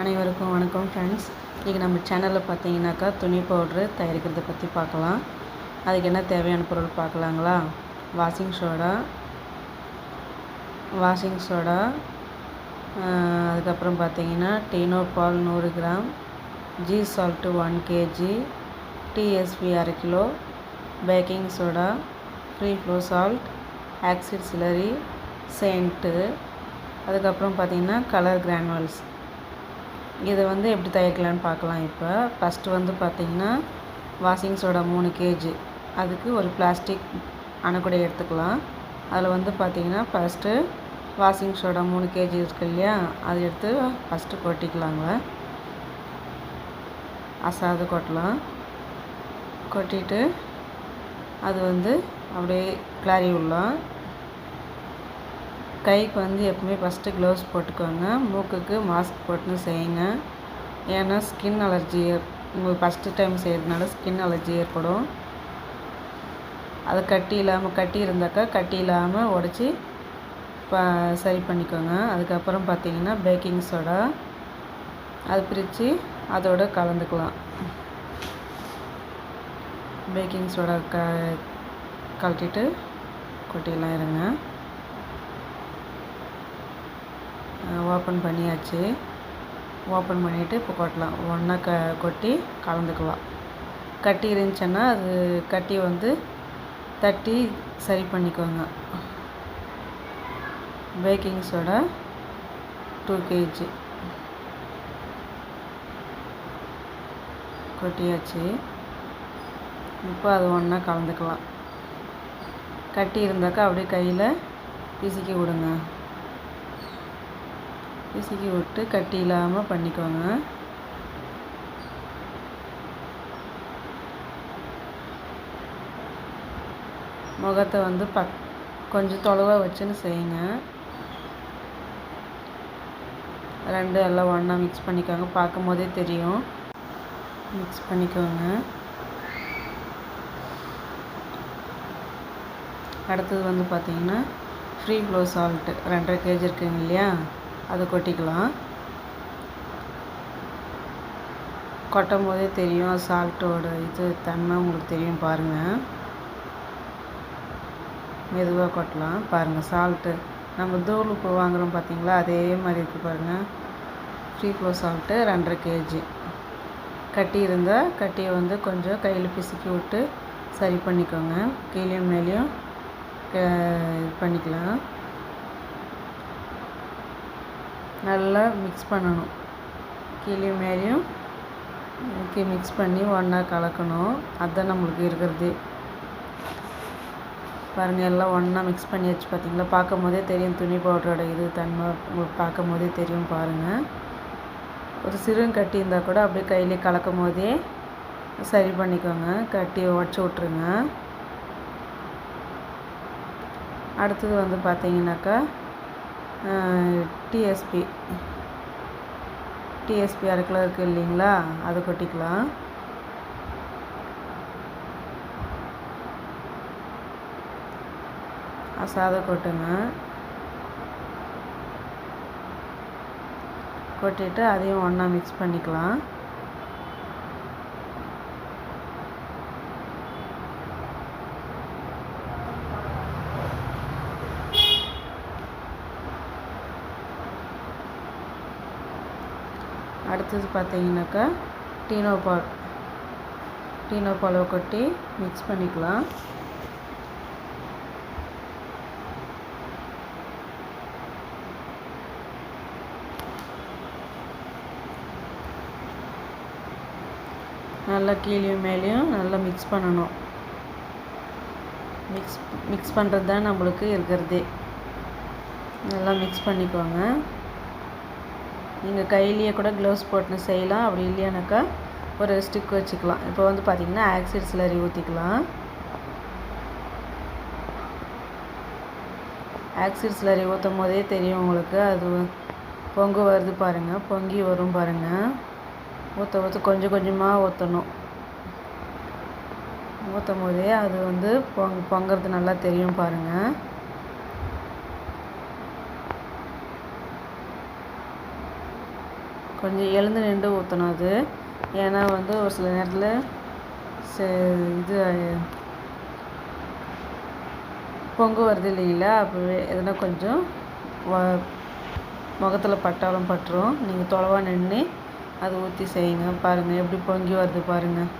அனைவருக்கும் வணக்கம் ஃப்ரெண்ட்ஸ் இன்றைக்கி நம்ம சேனலில் பார்த்தீங்கன்னாக்கா துணி பவுட்ரு தயாரிக்கிறத பற்றி பார்க்கலாம். அதுக்கு என்ன தேவையான பொருள் பார்க்கலாங்களா? வாஷிங் சோடா வாஷிங் சோடா அதுக்கப்புறம் பார்த்தீங்கன்னா டீனோ பால் நூறு கிராம் ஜீ சால்ட்டு ஒன் கேஜி டிஎஸ்பி அரை kilo baking soda free flow salt acid சிலரி cent அதுக்கப்புறம் பார்த்தீங்கன்னா கலர் கிரானுவல்ஸ் இதை வந்து எப்படி தயாரிக்கலான்னு பார்க்கலாம் இப்போ. ஃபஸ்ட்டு வந்து பார்த்திங்கன்னா வாஷிங் சோடா மூணு கேஜி அதுக்கு ஒரு பிளாஸ்டிக் அணைக்குடை எடுத்துக்கலாம். அதில் வந்து பார்த்திங்கன்னா ஃபஸ்ட்டு வாஷிங் சோடா மூணு கேஜி இருக்கு இல்லையா? அதை எடுத்து ஃபஸ்ட்டு கொட்டிக்கலாங்க. அசாது கொட்டலாம். கொட்டிட்டு அது வந்து அப்படியே கிளாரி விடலாம் கைக்கு வந்து எப்பவுமே ஃபஸ்ட்டு க்ளவுஸ் போட்டுக்கோங்க. மூக்குக்கு மாஸ்க் போட்டுன்னு செய்யுங்க. ஏன்னா ஸ்கின் அலர்ஜி உங்களுக்கு ஃபஸ்ட்டு டைம் செய்கிறதுனால ஸ்கின் அலர்ஜி ஏற்படும். அது கட்டி இல்லாமல் கட்டி இருந்தாக்கா கட்டி இல்லாமல் உடச்சி ப சரி பண்ணிக்கோங்க. அதுக்கப்புறம் பார்த்தீங்கன்னா பேக்கிங் சோடா அது பிரித்து அதோட கலந்துக்கலாம். பேக்கிங் சோடா க கலட்டிட்டு கொட்டிடலாம் இருங்க. ஓப்பன் பண்ணியாச்சு. ஓப்பன் பண்ணிவிட்டு இப்போ கொட்டலாம். ஒன்றா க கொட்டி கலந்துக்கலாம். கட்டி இருந்துச்சுன்னா அது கட்டி வந்து தட்டி சரி பண்ணிக்கோங்க. பேக்கிங் சோடா டூ கேஜி கொட்டியாச்சு. இப்போ அது ஒன்றா கலந்துக்கலாம். கட்டி இருந்தாக்கா அப்படியே கையில் பிசுக்கி விடுங்க. பிசுக்கி விட்டு கட்டி இல்லாமல் பண்ணிக்கோங்க. முகத்தை வந்து பக் கொஞ்சம் தொலைவாக வச்சுன்னு செய்யுங்க. ரெண்டு எல்லாம் ஒன்றா மிக்ஸ் பண்ணிக்கோங்க. பார்க்கும் போதே தெரியும். மிக்ஸ் பண்ணிக்கோங்க. அடுத்தது வந்து பார்த்திங்கன்னா ஃப்ரீ ஃப்ளோ சால்ட்டு ரெண்டரை கேஜி இருக்குங்க இல்லையா? அதை கொட்டிக்கலாம். கொட்டும் போதே தெரியும் சால்ட்டோட இது தன்மை உங்களுக்கு தெரியும் பாருங்கள் மெதுவாக கொட்டலாம். பாருங்கள் சால்ட்டு நம்ம தூள் உப்பு வாங்குகிறோம் பார்த்தீங்களா அதே மாதிரி இருக்குது பாருங்கள் ஃப்ரீ ஃப்ளோ சால்ட்டு ரெண்டரை கேஜி கட்டி இருந்தால் கட்டியை வந்து கொஞ்சம் கையில் பிசுக்கி விட்டு சரி பண்ணிக்கோங்க. கீழே மேலேயும் இது பண்ணிக்கலாம். நல்லா மிக்ஸ் பண்ணணும். கீழே மேலேயும் மிக்ஸ் பண்ணி ஒன்றா கலக்கணும். அதுதான் நம்மளுக்கு இருக்கிறது. பாருங்கள் எல்லாம் ஒன்றா மிக்ஸ் பண்ணி வச்சு பார்த்தீங்களா? பார்க்கும் போதே தெரியும் துணி பவுடரோட இது தன்மை உங்களுக்கு பார்க்கும் போதே தெரியும் பாருங்கள் ஒரு சிறுங்க கட்டி இருந்தால் கூட அப்படியே கையிலே கலக்கும் போதே சரி பண்ணிக்கோங்க. கட்டி உடச்சி விட்ருங்க அடுத்தது வந்து பார்த்தீங்கன்னாக்கா டிஎஸ்பி டிஎஸ்பி அரை கிலோ இருக்குது இல்லைங்களா? அதை கொட்டிக்கலாம். சாதம் கொட்டுங்க. கொட்டிட்டு அதையும் ஒன்றா மிக்ஸ் பண்ணிக்கலாம். அடுத்தது பார்த்தீங்கன்னாக்கா டீனோ பால். டீனோ பாலை கொட்டி மிக்ஸ் பண்ணிக்கலாம். நல்லா கீழேயும் மேலேயும் நல்லா மிக்ஸ் பண்ணணும். மிக்ஸ் மிக்ஸ் பண்ணுறது தான் நம்மளுக்கு இருக்கிறதே. நல்லா மிக்ஸ் பண்ணிக்கோங்க. நீங்கள் கையிலேயே கூட க்ளவுஸ் போட்டுன்னு செய்யலாம். அப்படி இல்லையானாக்கா ஒரு ஸ்டிக் வச்சுக்கலாம். இப்போ வந்து பார்த்திங்கன்னா ஆக்சிட் சிலரி ஊற்றிக்கலாம் ஆக்சிட் சிலரி ஊற்றும் போதே தெரியும் உங்களுக்கு. அது பொங்கு வருது பாருங்கள் பொங்கி வரும் பாருங்கள் ஊற்ற ஊற்ற கொஞ்சம் கொஞ்சமாக ஊற்றணும் ஊற்றும் போதே அது வந்து பொங் பொங்கிறது நல்லா தெரியும் பாருங்கள் கொஞ்சம் எழுந்து நின்று ஊற்றணும் அது. ஏன்னா வந்து ஒரு சில நேரத்தில் சே இது பொங்கு வருது இல்லைங்களா? அப்போவே எதுனா கொஞ்சம் வ முகத்தில் பட்டாலும் பட்டுரும். நீங்கள் தொலைவாக நின்று அது ஊற்றி செய்யுங்க. பாருங்கள் எப்படி பொங்கி வருது பாருங்கள்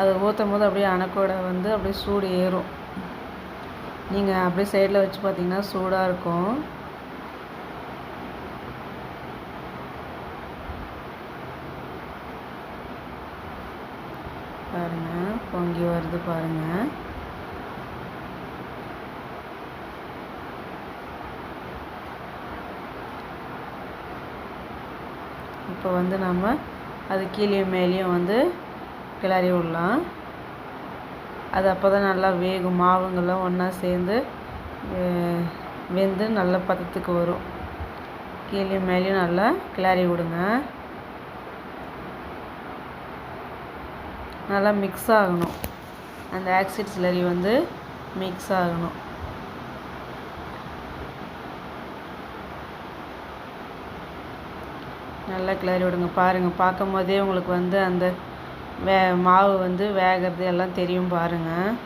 அது ஊற்றும் போது அப்படியே அணக்கோட வந்து அப்படியே சூடு ஏறும். நீங்கள் அப்படியே சைடில் வச்சு பார்த்தீங்கன்னா சூடாக இருக்கும். பாருங்கள் பொங்கி வருது பாருங்கள் இப்போ வந்து நம்ம அது கீழே மேலேயும் வந்து கிளறி விடலாம். அது அப்போ தான் நல்லா வேகும். மாவுங்கள்லாம் ஒன்றா சேர்ந்து வெந்து நல்ல பதத்துக்கு வரும். கீழே மேலேயும் நல்லா கிளறி விடுங்க. நல்லா மிக்ஸ் ஆகணும். அந்த ஆக்சிட் சிலரி வந்து மிக்ஸ் ஆகணும். நல்லா கிளறி விடுங்க. பாருங்கள் பார்க்கும் போதே உங்களுக்கு வந்து அந்த வே மாவு வந்து வேகிறது எல்லாம் தெரியும் பாருங்கள்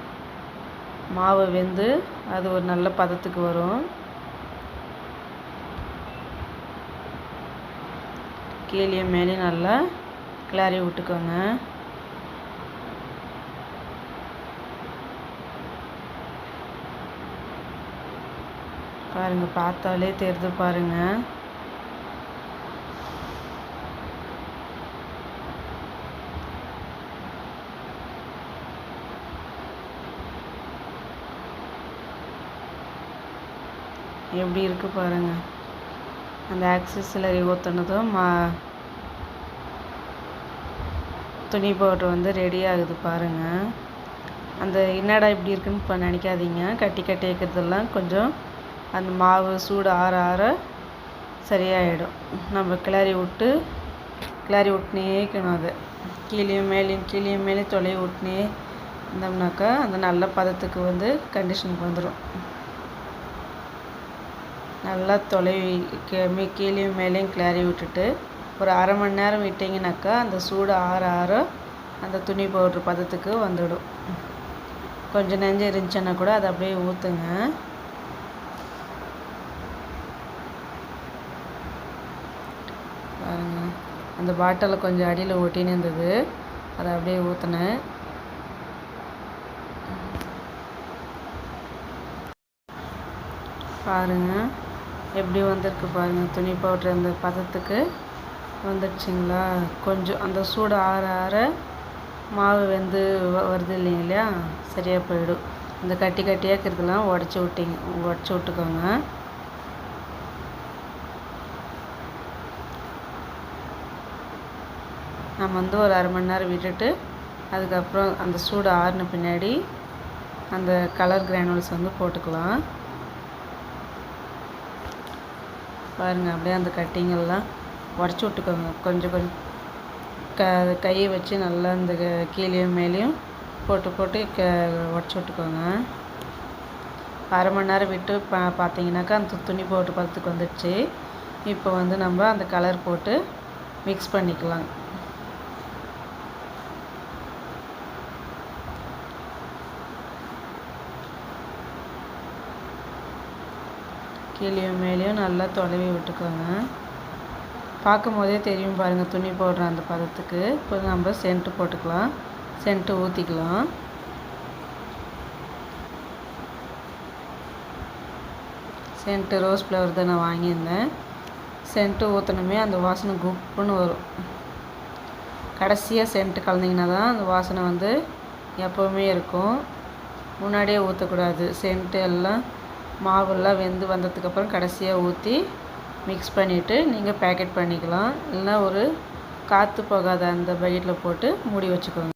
மாவு வெந்து அது ஒரு நல்ல பதத்துக்கு வரும். கீழே மேலே நல்லா கிளறி விட்டுக்கோங்க. பாருங்கள் பார்த்தாலே தெரிது பாருங்கள் எப்படி இருக்குது பாருங்கள் அந்த ஆக்சஸில் ஊற்றுனதும் மா துணி பவுட்ரு வந்து ரெடி ஆகுது பாருங்கள் அந்த என்னடா இப்படி இருக்குன்னு இப்போ நினைக்காதீங்க. கட்டி கட்டி வைக்கிறதெல்லாம் கொஞ்சம் அந்த மாவு சூடு ஆற ஆற சரியாயிடும். நம்ம கிளறி விட்டு கிளறி விட்டுனே இருக்கணும் அது. கீழேயும் மேலேயும் கீழேயும் மேலேயும் தொலைவி விட்டுனே இருந்தோம்னாக்கா அந்த நல்ல பதத்துக்கு வந்து கண்டிஷனுக்கு வந்துடும் நல்லா தொலைவி கீழேயும் மேலேயும் கிளறி விட்டுட்டு ஒரு அரை மணி நேரம் விட்டிங்கனாக்கா அந்த சூடு ஆற ஆற அந்த துணி பவுட்ரு பதத்துக்கு வந்துடும். கொஞ்சம் நெஞ்சு இருந்துச்சுன்னா கூட அதை அப்படியே ஊற்றுங்க பாருங்க அந்த பாட்டிலை கொஞ்சம் அடியில் ஒட்டின்னு இருந்தது அதை அப்படியே ஊற்றினேன் பாருங்கள் எப்படி வந்திருக்கு பாருங்கள் துணி பவுட்ரு அந்த பதத்துக்கு வந்துடுச்சிங்களா? கொஞ்சம் அந்த சூடு ஆற ஆற மாவு வெந்து வருது இல்லைங்களா சரியாக போயிடும். இந்த கட்டி கட்டியாக இருக்கிறதுலாம் உடச்சி விட்டிங்க உடச்சி விட்டுக்கோங்க. நம்ம வந்து ஒரு அரை மணி நேரம் விட்டுட்டு அதுக்கப்புறம் அந்த சூடு ஆறின பின்னாடி அந்த கலர் கிரானுவல்ஸ் வந்து போட்டுக்கலாம். பாருங்கள் அப்படியே அந்த கட்டிங்கெல்லாம் உடச்சி விட்டுக்கோங்க. கொஞ்சம் கொஞ்சம் க கையை வச்சு நல்லா அந்த கீழேயும் மேலேயும் போட்டு போட்டு க உடச்சி விட்டுக்கோங்க. அரை மணி நேரம் விட்டு பா பார்த்தீங்கன்னாக்கா அந்த துணி போட்டு பதத்துக்கு வந்துடுச்சு. இப்போ வந்து நம்ம அந்த கலர் போட்டு மிக்ஸ் பண்ணிக்கலாம். கீழேயும் மேலேயும் நல்லா தொலைவி விட்டுக்கோங்க. பார்க்கும் போதே தெரியும் பாருங்கள் துணி போடுற அந்த பதத்துக்கு. இப்போ நம்ம சென்ட்டு போட்டுக்கலாம். சென்ட்டு ஊற்றிக்கலாம் சென்ட்டு ரோஸ் ஃப்ளவர் தான் நான் வாங்கியிருந்தேன். சென்ட்டு ஊற்றினமே அந்த வாசனை குப்புன்னு வரும். கடைசியாக சென்ட்டு கலந்திங்கன்னா தான் அந்த வாசனை வந்து எப்போவுமே இருக்கும். முன்னாடியே ஊற்றக்கூடாது சென்ட்டு எல்லாம் மாவெல்லாம் வெந்து வந்ததுக்கப்புறம் கடைசியாக ஊற்றி மிக்ஸ் பண்ணிவிட்டு நீங்கள் பேக்கெட் பண்ணிக்கலாம். இல்லைனா ஒரு காற்று போகாத அந்த பக்கெட்டில் போட்டு மூடி வச்சுக்கோங்க.